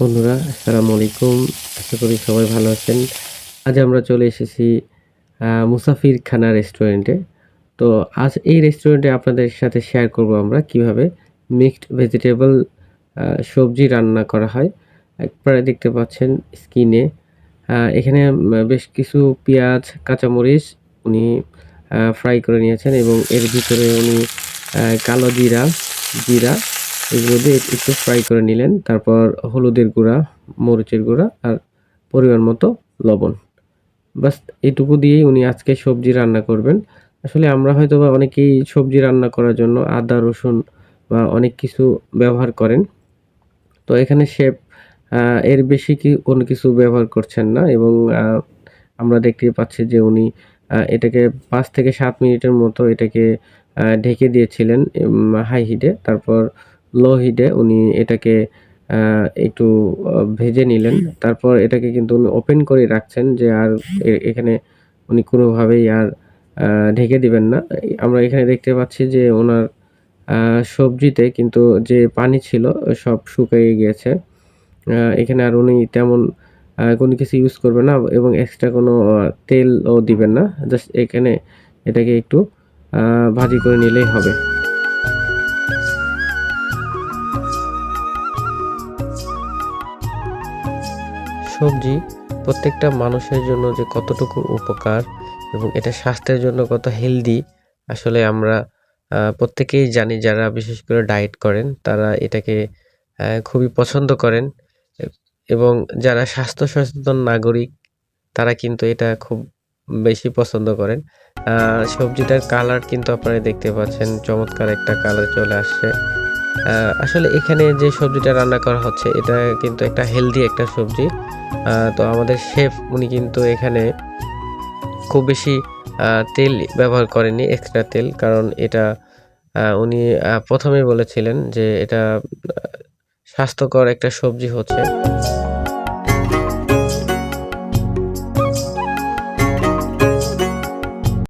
বন্ধুরা, আসসালামু আলাইকুম। আশা করি সবাই ভালো আছেন। আজ আমরা চলে এসেছি মুসাফির খানা রেস্টুরেন্টে তো আজ এই রেস্টুরেন্টে আপনাদের সাথে শেয়ার করব আমরা কীভাবে মিক্সড ভেজিটেবল সবজি রান্না করা হয়। একবারে দেখতে পাচ্ছেন স্কিনে এখানে বেশ কিছু পেঁয়াজ, কাঁচামরিচ উনি ফ্রাই করে নিয়েছেন এবং এর ভিতরে উনি কালো জিরা জিরা এগুলো দিয়ে একটু ফ্রাই করে নিলেন। তারপর হলুদের গুঁড়া, মরিচের গুঁড়া আর পরিমাণ মতো লবণ। বাস এটুকু দিয়েই উনি আজকে সবজি রান্না করবেন। আসলে আমরা হয়তো বা অনেকেই সবজি রান্না করার জন্য আদা, রসুন বা অনেক কিছু ব্যবহার করেন। তো এখানে শেফ এর বেশি কি কোনো কিছু ব্যবহার করছেন না এবং আমরা দেখতে পাচ্ছি যে উনি এটাকে পাঁচ থেকে সাত মিনিটের মতো এটাকে ঢেকে দিয়েছিলেন হাই হিটে। তারপর লো হিটে উনি এটাকে একটু ভেজে নিলেন। তারপর এটাকে কিন্তু উনি ওপেন করে রাখছেন যে আর এখানে উনি কোনোভাবেই আর ঢেকে দিবেন না। আমরা এখানে দেখতে পাচ্ছি যে ওনার সবজিতে কিন্তু যে পানি ছিল, সব শুকিয়ে গিয়েছে। এখানে আর উনি তেমন কোনো কিছু ইউজ করবে না এবং এক্সট্রা কোনো তেলও দিবেন না। জাস্ট এখানে এটাকে একটু ভাজি করে নিলেই হবে। সবজি প্রত্যেকটা মানুষের জন্য যে কতটুকু উপকার এবং এটা স্বাস্থ্যের জন্য কত হেলদি, আসলে আমরা প্রত্যেকেই জানি যারা বিশেষ করে ডায়েট করেন, তারা এটাকে খুবই পছন্দ করেন। এবং যারা স্বাস্থ্য সচেতন নাগরিক, তারা কিন্তু এটা খুব বেশি পছন্দ করেন। সবজিটার কালার কিন্তু আপনারা দেখতে পাচ্ছেন, চমৎকার একটা কালার চলে আসছে। আসলে এখানে যে সবজিটা রান্না করা হচ্ছে, এটা কিন্তু একটা হেলদি একটা সবজি। তো আমাদের শেফ উনি কিন্তু এখানে খুব বেশি তেল ব্যবহার করেনি এক্সট্রা তেল, কারণ এটা উনি প্রথমেই বলেছিলেন যে এটা স্বাস্থ্যকর একটা সবজি হচ্ছে।